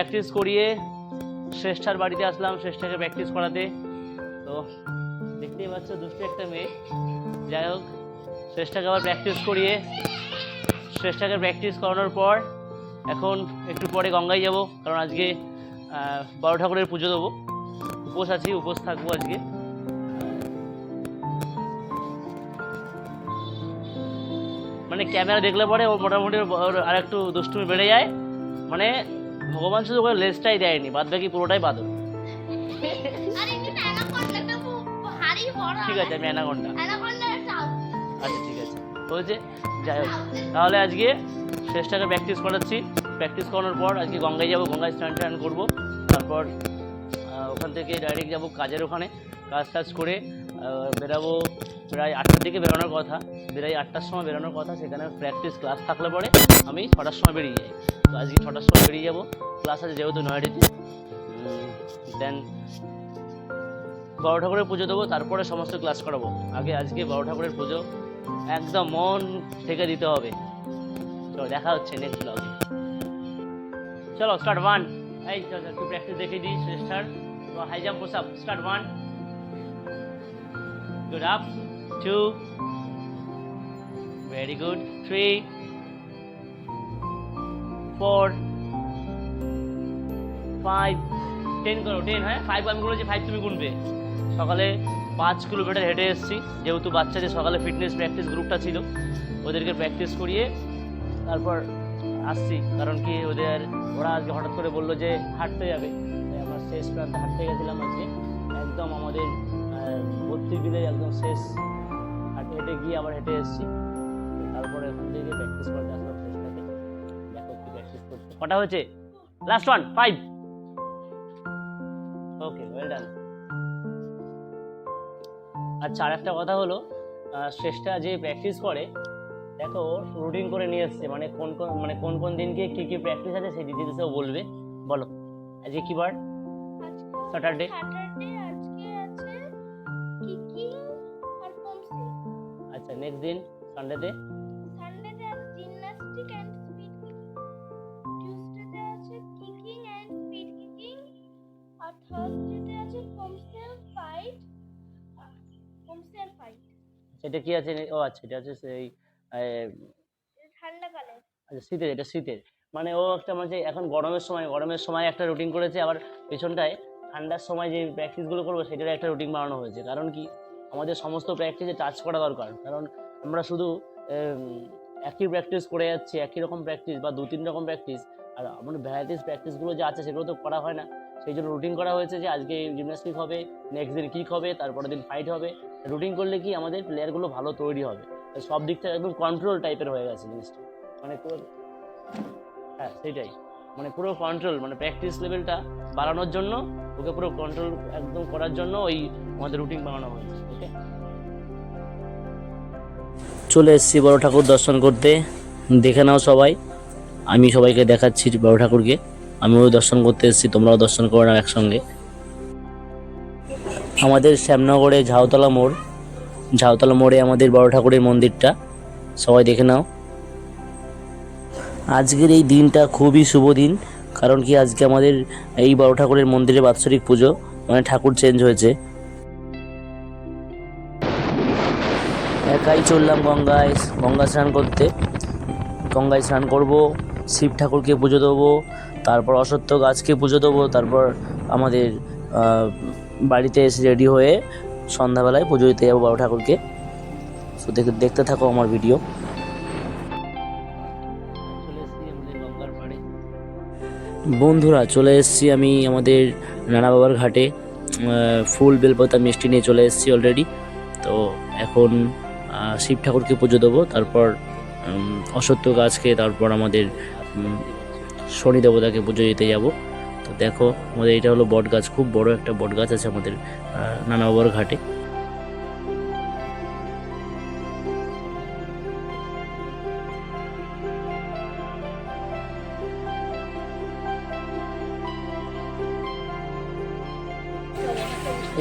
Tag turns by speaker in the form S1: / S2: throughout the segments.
S1: Practice করিয়ে শ্রেষ্ঠার বাড়িতে আসলাম, শ্রেষ্ঠাকে practice করাতে। তো দেখতেই পাচ্ছ, দুষ্টু একটা মেয়ে। যাই হোক, শ্রেষ্ঠাকে আবার প্র্যাকটিস করিয়ে, শ্রেষ্ঠাকে প্র্যাকটিস করানোর পর এখন একটু পরে গঙ্গায় যাব, কারণ আজকে বড় ঠাকুরের পুজো দেবো। উপোস আছি, উপোস থাকব আজকে। মানে ক্যামেরা দেখলে পরে ও মোটামুটি আর একটু দুষ্টুমি বেড়ে যায়। মানে ভগবান শুধু ওকে লেজটাই দেয়নি বাদ বাকি পুরোটাই
S2: বড়
S1: ঠিক আছে আমি অ্যানাকোন্ডা। আচ্ছা ঠিক আছে। বলছে যাই হোক। তাহলে আজকে শেষটাকে প্র্যাকটিস করাচ্ছি। প্র্যাকটিস করানোর পর আজকে গঙ্গায় যাব গঙ্গায় স্নান টান করব। তারপর ওখান থেকে ডাইরেক্ট যাব কাজের ওখানে। কাজ টাজ করে বেরাবো প্রায় আটটার দিকে বেরোনোর কথা। বেরাই আটটার সময় বেরোনোর কথা সেখানে প্র্যাকটিস ক্লাস থাকলে পরে আমি ছটার সময় বেরিয়ে যাই। তো আজকে ছটার সময় বেরিয়ে যাব। ক্লাস আছে যেহেতু নয়ডিতে দেন বড় ঠাকুরের পুজো দেবো, তারপরে সমস্ত ক্লাস করাবো। আগে আজকে বড় ঠাকুরের পুজো, একদম মন থেকে দিতে হবে। চলো দেখা হচ্ছে নেক্সট ব্লগে চলো স্টার্ট ওয়ান এই, চল একটু প্র্যাকটিস দেখে দিই start high jump push up start one good up two very good three four five ten করো টেন হ্যাঁ? ফাইভ আমি বলেছি ফাইভ তুমি গুনবে। সকালে পাঁচ কিলোমিটার হেঁটে এসেছি, যেহেতু বাচ্চাদের সকালে ফিটনেস প্র্যাকটিস গ্রুপটা ছিল, ওদেরকে প্র্যাকটিস করিয়ে তারপর আসছি। কারণ কি ওদের, ওরা আজকে হঠাৎ করে বলল যে হাঁটতে যাবে। আমরা শেষ প্রান্তে হাঁটতে গেছিলাম আজকে। একদম আমাদের ভর্তি বিলে একদম শেষ হাঁটে হেঁটে গিয়ে আবার হেঁটে এসেছি। তারপরে ওখান থেকে প্র্যাকটিস করতে আসলাম কটা হয়েছে? Last one five okay well done আচ্ছা আর একটা কথা হলো শ্রেষ্ঠা যে প্র্যাকটিস করে দেখো রুটিন করে নিয়ে এসছে মানে কোন কোন মানে কোন কোন দিনকে কী কী প্র্যাকটিস আছে সেই ডিটেলসেও বলবে। বলো আজকে কি বার?
S2: স্যাটারডে
S1: আচ্ছা নেক্সট দিন সানডেতে সেটা কি আছে? ও আচ্ছা এটা হচ্ছে সেই
S2: ঠান্ডাকালে
S1: আচ্ছা শীতের এটা শীতের। মানে ও একটা মানে এখন গরমের সময় গরমের সময় একটা রুটিন করেছে আবার পেছনটায় ঠান্ডার সময় যে প্র্যাকটিসগুলো করব সেটার একটা রুটিন বানানো হয়েছে। কারণ কি আমাদের সমস্ত প্র্যাকটিসে টাচ করা দরকার। কারণ আমরা শুধু একই প্র্যাকটিস করে যাচ্ছি একই রকম প্র্যাকটিস বা দু তিন রকম প্র্যাকটিস আর আমাদের ভ্যারাইটিস প্র্যাকটিসগুলো যে আছে সেগুলো তো করা হয় না। সেই জন্য রুটিন করা হয়েছে যে আজকে জিমন্যাস্টিক হবে নেক্সট দিন কিক হবে তারপরের দিন ফাইট হবে। রুটিন করলে কি আমাদের প্লেয়ারগুলো ভালো তৈরি হবে? সব দিক থেকে একদম কন্ট্রোল টাইপের হয়ে গেছে জিনিসটা। মানে পুরো হ্যাঁ সেটাই। মানে পুরো কন্ট্রোল মানে প্র্যাকটিস লেভেলটা বাড়ানোর জন্য, ওকে পুরো কন্ট্রোল একদম করার জন্য ওই আমাদের রুটিন বানানো হয়েছে ওকে চলে এসেছি বড় ঠাকুর দর্শন করতে। দেখে নাও সবাই। আমি সবাইকে দেখাচ্ছি বড় ঠাকুরকে। আমিও দর্শন করতে এসেছি, তোমরাও দর্শন করে নাও একসঙ্গে। আমাদের শ্যামনগরে ঝাউতলা মোড়। ঝাউতলা মোড়ে আমাদের বড় ঠাকুরের মন্দিরটা। সবাই দেখে নাও। আজকের এই দিনটা খুবই শুভ দিন, কারণ কি আজকে আমাদের এই বড় ঠাকুরের মন্দিরে বাৎসরিক পুজো মানে ঠাকুর চেঞ্জ হয়েছে। একাই চললাম গঙ্গায়, গঙ্গা স্নান করতে। গঙ্গায় স্নান করব, শিব ঠাকুরকে পুজো দেবো, তারপর অসত্য গাছকে পুজো দেবো, তারপর আমাদের বাড়িতে এসে রেডি হয়ে সন্ধ্যাবেলায় পুজো দিতে যাব বড় ঠাকুরকে। তো দেখতে দেখতে থাকো আমার ভিডিও বন্ধুরা, চলে এসেছি আমি আমাদের নানা বাবার ঘাটে। ফুল, বেলপাতা, মিষ্টি নিয়ে চলে এসেছি অলরেডি তো এখন শিব ঠাকুরকে পুজো দেবো, তারপর অসত্য গাছকে, তারপর আমাদের শনি দেবতাকে পুজো দিতে যাব। তো দেখো আমাদের এটা হলো বট গাছ খুব বড় একটা বট গাছ আছে আমাদের আহ, নানা বাবার ঘাটে।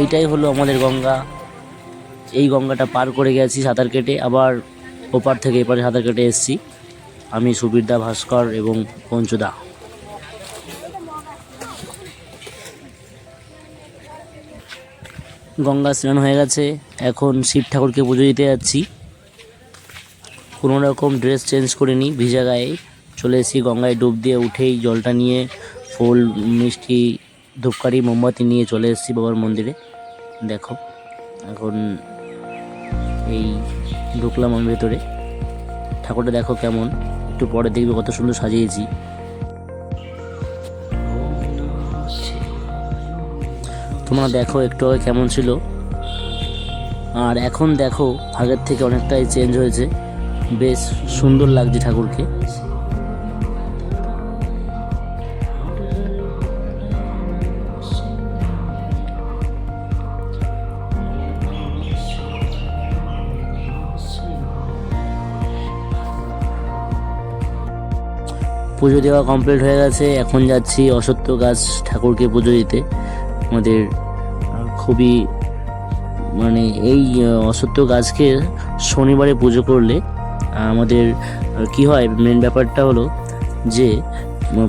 S1: এইটাই হলো আমাদের গঙ্গা। এই গঙ্গাটা পার করে গেছি সাঁতার কেটে আবার
S3: ওপার থেকে এপারে সাঁতার কেটে এসেছি। আমি সুবীরদা ভাস্কর এবং পঞ্চুদা। গঙ্গা স্নান হয়ে গেছে। এখন শিব ঠাকুরকে পুজো দিতে যাচ্ছি। কোনো রকম ড্রেস চেঞ্জ করে নিই ভিজা গায়ে। চলে এসেছি গঙ্গায় ডুব দিয়ে উঠেই জলটা নিয়ে, ফুল, মিষ্টি, ধূপকাঠি, মোমবাতি নিয়ে চলে এসেছি বাবার মন্দিরে। দেখো, এখন এই ঢুকলাম আমি ভেতরে। ঠাকুরটা দেখো কেমন। একটু পরে দেখবে কত সুন্দর সাজিয়েছি। তোমরা দেখো একটু আগে কেমন ছিল। আর এখন দেখো আগের থেকে অনেকটাই চেঞ্জ হয়েছে। বেশ সুন্দর লাগছে ঠাকুরকে। পুজো দেওয়া কমপ্লিট হয়ে গেছে। এখন যাচ্ছি অসত্য গাছ ঠাকুরকে পুজো দিতে। আমাদের খুবই মানে এই অসত্য গাছকে শনিবারে পুজো করলে আমাদের কি হয় মেন ব্যাপারটা হলো যে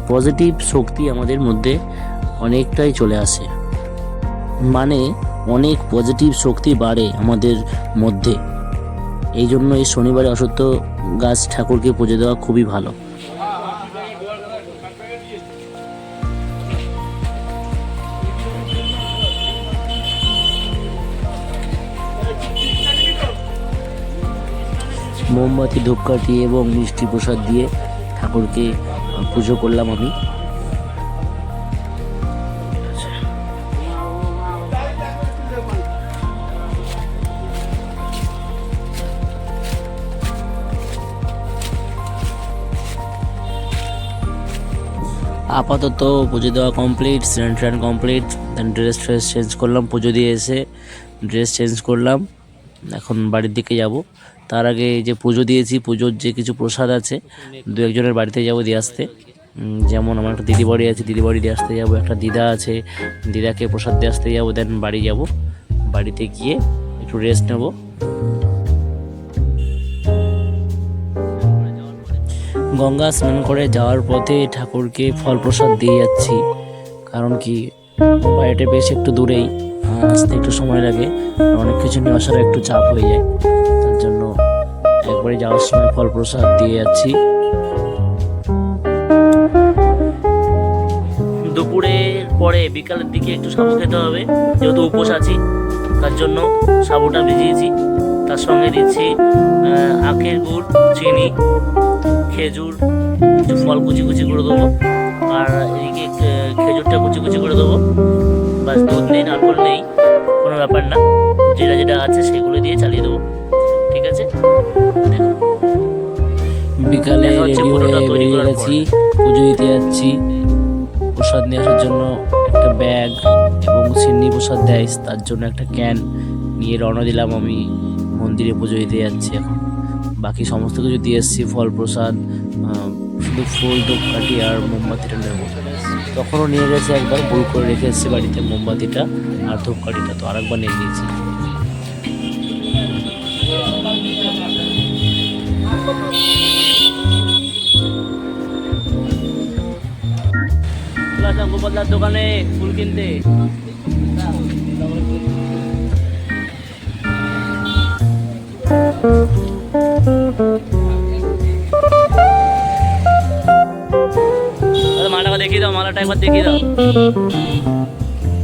S3: পজিটিভ শক্তি আমাদের মধ্যে অনেকটাই চলে আসে। মানে অনেক পজিটিভ শক্তি বাড়ে আমাদের মধ্যে। এই জন্য এই শনিবারে অসত্য গাছ ঠাকুরকে পুজো দেওয়া খুবই ভালো। মোমবাতি, ধূপকাঠি এবং মিষ্টি প্রসাদ দিয়ে ঠাকুরকে পুজো করলাম আমি। আপাতত পুজো দেওয়া কমপ্লিট স্নান টান কমপ্লিট ড্রেস ফ্রেস চেঞ্জ করলাম, পুজো দিয়ে এসে ড্রেস চেঞ্জ করলাম। এখন বাড়ির দিকে যাব। তার আগে যে পুজো দিয়েছি, পুজোর যে কিছু প্রসাদ আছে, দু একজনের বাড়িতে যাব দিয়ে আসতে। যেমন আমার একটা দিদি বাড়ি আছে দিদি বাড়ি দিয়ে আসতে যাব, একটা দিদা আছে, দিদাকে প্রসাদ দিয়ে আসতে যাব দেন বাড়ি যাব। বাড়িতে গিয়ে একটু রেস্ট নেব। গঙ্গা স্নান করে যাওয়ার পথে ঠাকুরকে ফল প্রসাদ দিয়ে যাচ্ছি। কারণ কি, বাড়িটা বেশ একটু দূরেই। আসতে একটু সময় লাগে। অনেক কিছু নিয়ে আসার একটু চাপ হয়ে যায়। তার জন্য একবারে যাওয়ার সময় ফল প্রসাদ দিয়ে যাচ্ছি। দুপুরের পরে বিকালের দিকে একটু সাবু খেতে হবে। যেহেতু উপোস আছি, তার জন্য সাবুটা ভিজিয়েছি। তার সঙ্গে দিচ্ছি আখের গুড়, চিনি, খেজুর কিছু ফল কুচি কুচি করে দেবো। আর এদিকে খেজুরটা কুচি কুচি করে দেবো। বাস দুধ নেই নারকল নেই কোনো ব্যাপার না। যেটা যেটা আছে সেগুলো দিয়ে চালিয়ে দেবো ঠিক আছে? বিকালে বেরিয়ে গেছি পুজো দিতে যাচ্ছি। প্রসাদ নিয়ে আসার জন্য একটা ব্যাগ এবং সিন্নি প্রসাদ দেয় তার জন্য একটা ক্যান নিয়ে রওনা দিলাম আমি। মন্দিরে পুজো দিতে যাচ্ছি এখন। বাকি সমস্ত কিছু দিয়ে এসেছি ফল প্রসাদ শুধু ফুল ধূপকাঠি আর মোমবাতিটা নেব তখনও নিয়ে গেছে একবার, ভুল করে রেখে এসেছি বাড়িতে মোমবাতিটা আর ধূপকাঠিটা, তো আরেকবার নিয়ে গিয়েছি। গোপালদার দোকানে ফুল কিনতে? দাও একবার দেখিয়ে দাও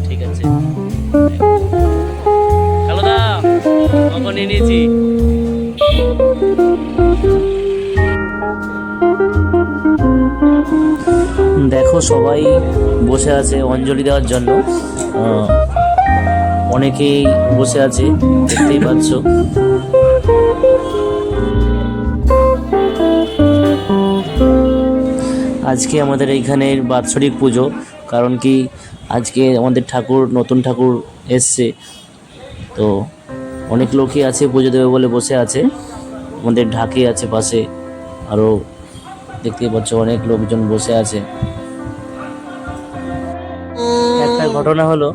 S3: ঠিক আছে। হ্যালো দা, অঙ্ক নিয়ে নিয়েছি। দেখো, সবাই বসে আছে অঞ্জলি দেওয়ার জন্য। অনেকেই বসে আছে, দেখতেই পাচ্ছ। আজকে আমাদের এইখানের বাৎসরিক পুজো, কারণ কি আজকে আমাদের ঠাকুর, নতুন ঠাকুর এসছে। তো অনেক লোকই আছে পুজো দেবে বলে বসে আছে। আমাদের ঢাকি আছে পাশে আরও দেখতেই পাচ্ছ অনেক লোকজন বসে আছে। একটা ঘটনা হলো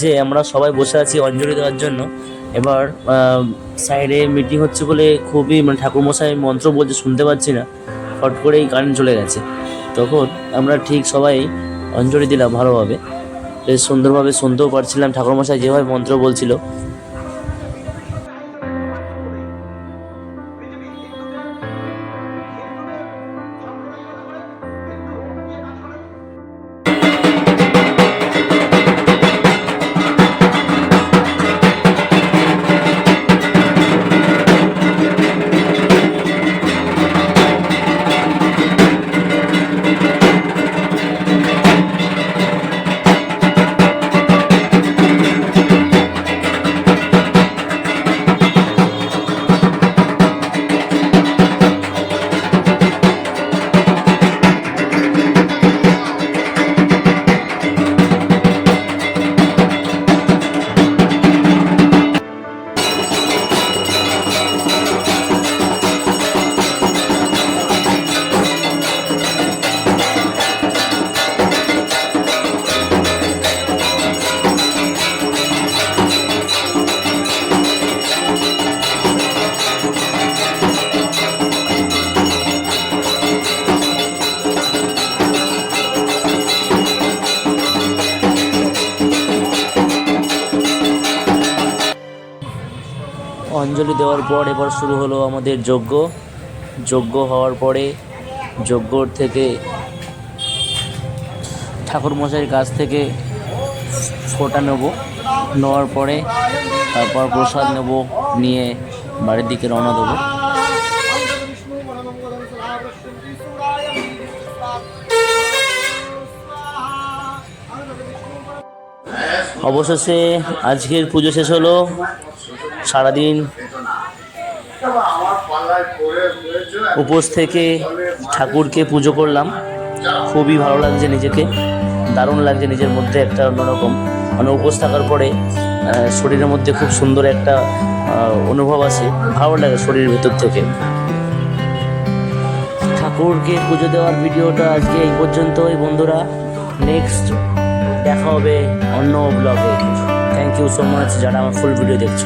S3: যে আমরা সবাই বসে আছি অঞ্জলি দেওয়ার জন্য। এবার সাইডে মিটিং হচ্ছে বলে খুবই মানে ঠাকুরমশাই মন্ত্র বলছে, শুনতে পাচ্ছি না। ফট করেই কারেন্ট চলে গেছে। তখন আমরা ঠিক সবাই অঞ্জলি দিলাম ভালোভাবে। বেশ সুন্দরভাবে শুনতেও পারছিলাম ঠাকুরমশাই যেভাবে মন্ত্র বলছিল। অঞ্জলি দেওয়ার পর এবার শুরু হলো আমাদের যজ্ঞ। যজ্ঞ হওয়ার পরে যজ্ঞর থেকে ঠাকুরমশাইয়ের কাছ থেকে ফোঁটা নেব। নেওয়ার পরে তারপর প্রসাদ নেব, নিয়ে বাড়ির দিকে রওনা দেবো। অবশেষে আজকের পুজো শেষ হলো। সারাদিন উপোস থেকে ঠাকুরকে পুজো করলাম। খুবই ভালো লাগছে নিজেকে। দারুণ লাগছে নিজের মধ্যে একটা অন্যরকম। মানে উপোস থাকার পরে শরীরের মধ্যে খুব সুন্দর একটা অনুভব আসে ভালো লাগে শরীরের ভেতর থেকে। ঠাকুরকে পুজো দেওয়ার ভিডিওটা আজকে এই পর্যন্তই, বন্ধুরা। নেক্সট দেখা হবে অন্য ব্লগে থ্যাংক ইউ সো মাচ যারা আমার ফুল ভিডিও দেখছ।